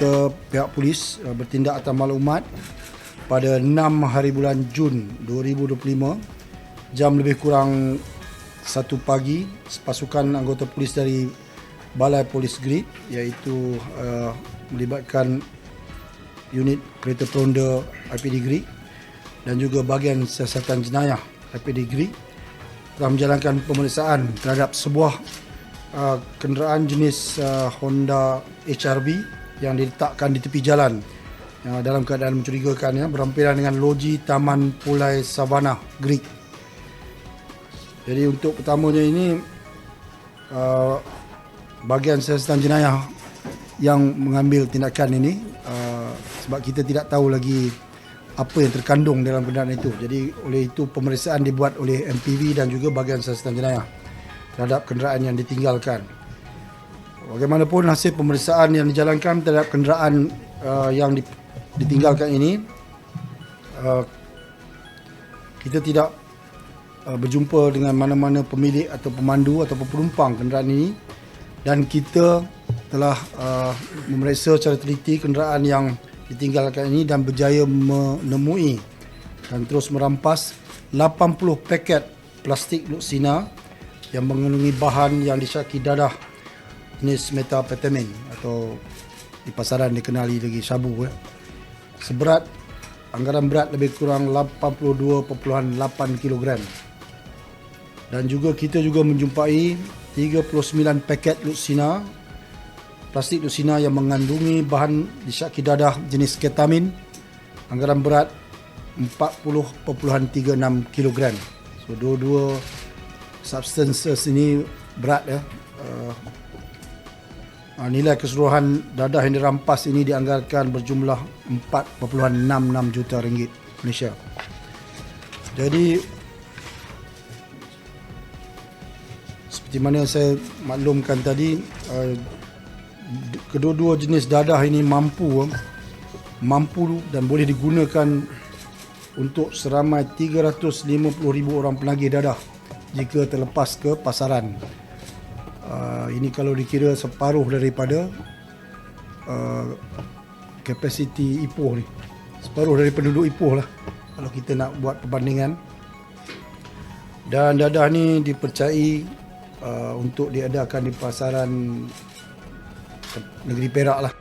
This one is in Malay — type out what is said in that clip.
kita pihak polis uh, bertindak atas maklumat pada 6 hari bulan Jun 2025 jam lebih kurang 1 pagi pasukan anggota polis dari Balai Polis Grid iaitu uh, melibatkan unit kereta peronda IPD Grid dan juga bahagian siasatan jenayah IPD Grid telah menjalankan pemeriksaan terhadap sebuah uh, kenderaan jenis uh, Honda HRV yang diletakkan di tepi jalan uh, dalam keadaan mencurigakan ya berampiran dengan loji Taman Pulai Savannah Greek. Jadi untuk pertamanya ini uh, bahagian siasatan jenayah yang mengambil tindakan ini uh, sebab kita tidak tahu lagi apa yang terkandung dalam kenderaan itu. Jadi oleh itu pemeriksaan dibuat oleh MPV dan juga bahagian siasatan jenayah terhadap kenderaan yang ditinggalkan. Bagaimanapun hasil pemeriksaan yang dijalankan terhadap kenderaan uh, yang ditinggalkan ini uh, kita tidak uh, berjumpa dengan mana-mana pemilik atau pemandu atau penumpang kenderaan ini. Dan kita telah uh, memeriksa secara teliti kenderaan yang ditinggalkan ini dan berjaya menemui dan terus merampas 80 paket plastik luksina yang mengandungi bahan yang disyaki dadah jenis metapetamin atau di pasaran dikenali lagi sabu ya. Seberat anggaran berat lebih kurang 82.8 kg. Dan juga kita juga menjumpai 39 paket lutsina plastik lutsina yang mengandungi bahan disyaki dadah jenis ketamin anggaran berat 40.36 kg. So dua-dua substances ini berat ya. Uh, nilai keseluruhan dadah yang dirampas ini dianggarkan berjumlah 4.66 juta ringgit Malaysia. Jadi seperti mana saya maklumkan tadi uh, kedua-dua jenis dadah ini mampu mampu dan boleh digunakan untuk seramai 350,000 orang penagih dadah jika terlepas ke pasaran. Uh, ini kalau dikira separuh daripada uh, kapasiti Ipoh ni. Separuh dari penduduk Ipoh lah kalau kita nak buat perbandingan. Dan dadah ni dipercayai uh, untuk diadakan di pasaran negeri Perak lah.